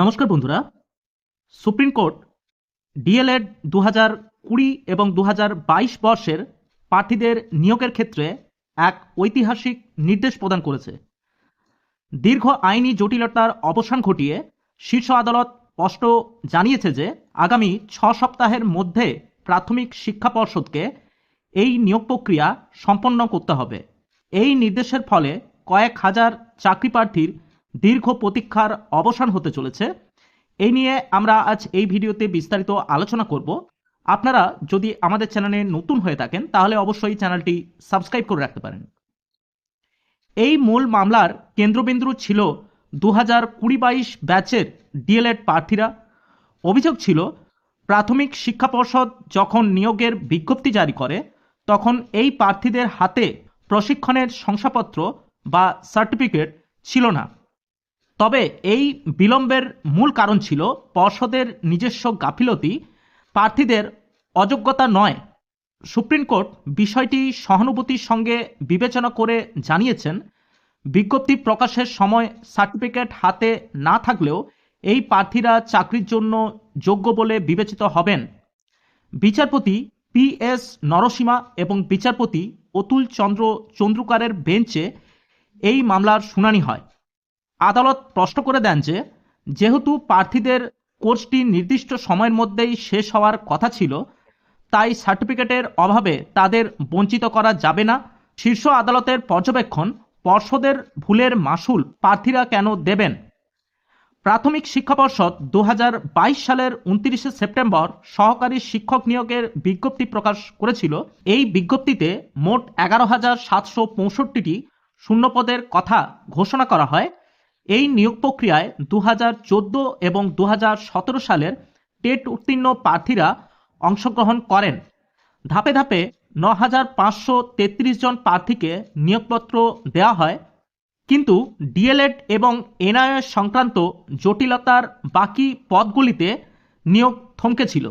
নমস্কার বন্ধুরা। Supreme court D.El.Ed দু হাজার কুড়ি এবং দু হাজার বাইশ বর্ষের প্রার্থীদের নিয়োগের ক্ষেত্রে এক ঐতিহাসিক নির্দেশ প্রদান করেছে। দীর্ঘ আইনি জটিলতার অবসান ঘটিয়ে শীর্ষ আদালত স্পষ্ট জানিয়েছে যে আগামী ছ সপ্তাহের মধ্যে প্রাথমিক শিক্ষা পর্ষদকে এই নিয়োগ প্রক্রিয়া সম্পন্ন করতে হবে। এই নির্দেশের ফলে কয়েক হাজার চাকরি প্রার্থীর দীর্ঘ প্রতীক্ষার অবসান হতে চলেছে। এই নিয়ে আমরা আজ এই ভিডিওতে বিস্তারিত আলোচনা করব। আপনারা যদি আমাদের চ্যানেলে নতুন হয়ে থাকেন, তাহলে অবশ্যই চ্যানেলটি সাবস্ক্রাইব করে রাখতে পারেন। এই মূল মামলার কেন্দ্রবিন্দু ছিল দু হাজার কুড়ি বাইশ ব্যাচের ডিএলএড প্রার্থীরা। অভিযোগ ছিল, প্রাথমিক শিক্ষা পর্ষদ যখন নিয়োগের বিজ্ঞপ্তি জারি করে, তখন এই প্রার্থীদের হাতে প্রশিক্ষণের শংসাপত্র বা সার্টিফিকেট ছিল না। তবে এই বিলম্বের মূল কারণ ছিল পর্ষদের নিজস্ব গাফিলতি। প্রার্থীদের অযোগ্যতা নয়। সুপ্রিম কোর্ট বিষয়টি সহানুভূতির সঙ্গে বিবেচনা করে জানিয়েছেন, বিজ্ঞপ্তি প্রকাশের সময় সার্টিফিকেট হাতে না থাকলেও এই প্রার্থীরা চাকরির জন্য যোগ্য বলে বিবেচিত হবেন। বিচারপতি পি এস নরসীমা এবং বিচারপতি অতুল চন্দ্র চন্দ্রকারের বেঞ্চে এই মামলার শুনানি হয়। আদালত প্রশ্ন করে দেন যে, যেহেতু প্রার্থীদের কোর্সটি নির্দিষ্ট সময়ের মধ্যেই শেষ হওয়ার কথা ছিল, তাই সার্টিফিকেটের অভাবে তাদের বঞ্চিত করা যাবে না। শীর্ষ আদালতের পর্যবেক্ষণ, পর্ষদের ভুলের মাসুল প্রার্থীরা কেন দেবেন? প্রাথমিক শিক্ষা পর্ষদ দু হাজার বাইশ সালের উনত্রিশে সেপ্টেম্বর সহকারী শিক্ষক নিয়োগের বিজ্ঞপ্তি প্রকাশ করেছিল। এই বিজ্ঞপ্তিতে মোট এগারো হাজার সাতশো পঁয়ষট্টিটি শূন্যপদের কথা ঘোষণা করা হয়। এই নিয়োগ প্রক্রিয়ায় দু হাজার চোদ্দ এবং দু হাজার সতেরো সালের টেট উত্তীর্ণ প্রার্থীরা অংশগ্রহণ করেন। ধাপে ধাপে ন হাজার পাঁচশো তেত্রিশ জন প্রার্থীকে নিয়োগপত্র দেওয়া হয়। কিন্তু ডিএলএড এবং এনআইএস সংক্রান্ত জটিলতার বাকি পদগুলিতে নিয়োগ থমকে ছিল।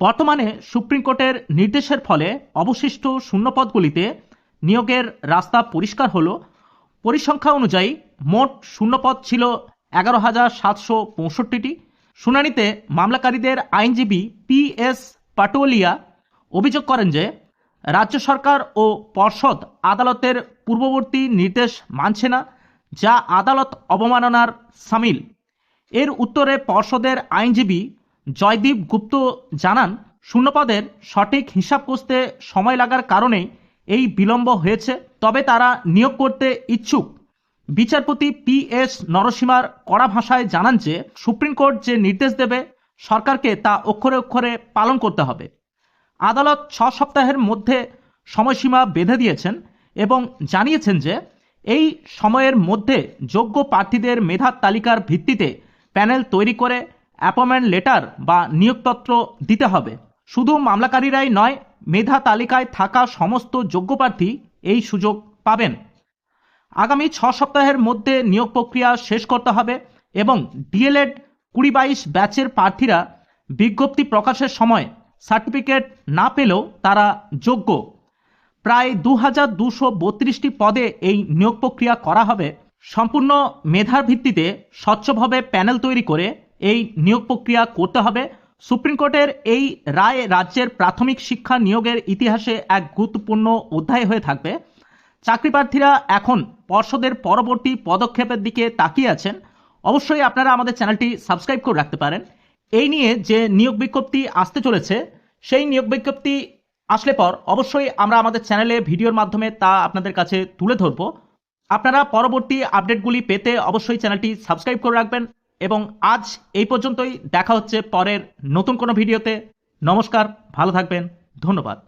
বর্তমানে সুপ্রিম কোর্টের নির্দেশের ফলে অবশিষ্ট শূন্যপদগুলিতে নিয়োগের রাস্তা পরিষ্কার হলো। পরিসংখ্যা অনুযায়ী মোট শূন্যপদ ছিল এগারো হাজার সাতশো পঁয়ষট্টিটি। শুনানিতে মামলাকারীদের আইনজীবী পি এস পাটোলিয়া অভিযোগ করেন যে রাজ্য সরকার ও পর্ষদ আদালতের পূর্ববর্তী নির্দেশ মানছে না, যা আদালত অবমাননার সামিল। এর উত্তরে পর্ষদের আইনজীবী জয়দীপ গুপ্ত জানান, শূন্যপদের সঠিক হিসাব কষতে সময় লাগার কারণেই এই বিলম্ব হয়েছে। তবে তারা নিয়োগ করতে ইচ্ছুক। বিচারপতি পি এস নরসীমার কড়া ভাষায় জানান যে, সুপ্রিম কোর্ট যে নির্দেশ দেবে, সরকারকে তা অক্ষরে অক্ষরে পালন করতে হবে। আদালত ছ সপ্তাহের মধ্যে সময়সীমা বেঁধে দিয়েছেন এবং জানিয়েছেন যে, এই সময়ের মধ্যে যোগ্য প্রার্থীদের মেধার তালিকার ভিত্তিতে প্যানেল তৈরি করে অ্যাপয়েন্টমেন্ট লেটার বা নিয়োগপত্র দিতে হবে। শুধু মামলাকারীরাই নয়, মেধা তালিকায় থাকা সমস্ত যোগ্য প্রার্থী এই সুযোগ পাবেন। আগামী ছ সপ্তাহের মধ্যে নিয়োগ প্রক্রিয়া শেষ করতে হবে এবং ডিএলএড কুড়ি বাইশ ব্যাচের প্রার্থীরা বিজ্ঞপ্তি প্রকাশের সময় সার্টিফিকেট না পেলেও তারা যোগ্য। প্রায় দু হাজার দুশো বত্রিশটি পদে এই নিয়োগ প্রক্রিয়া করা হবে। সম্পূর্ণ মেধার ভিত্তিতে স্বচ্ছভাবে প্যানেল তৈরি করে এই নিয়োগ প্রক্রিয়া করতে হবে। সুপ্রিম কোর্টের এই রায় রাজ্যের প্রাথমিক শিক্ষা নিয়োগের ইতিহাসে এক গুরুত্বপূর্ণ অধ্যায় হয়ে থাকবে। চাকরি প্রার্থীরা এখন পর্ষদের পরবর্তী পদক্ষেপের দিকে তাকিয়ে আছেন। অবশ্যই আপনারা আমাদের চ্যানেলটি সাবস্ক্রাইব করে রাখতে পারেন। এই নিয়ে যে নিয়োগ বিজ্ঞপ্তি আসতে চলেছে, সেই নিয়োগ বিজ্ঞপ্তি আসলে পর অবশ্যই আমরা আমাদের চ্যানেলে ভিডিওর মাধ্যমে তা আপনাদের কাছে তুলে ধরব। আপনারা পরবর্তী আপডেটগুলি পেতে অবশ্যই চ্যানেলটি সাবস্ক্রাইব করে রাখবেন। এবং আজ এই পর্যন্তই। দেখা হচ্ছে পরের নতুন কোনো ভিডিওতে। নমস্কার ভালো থাকবেন ধন্যবাদ।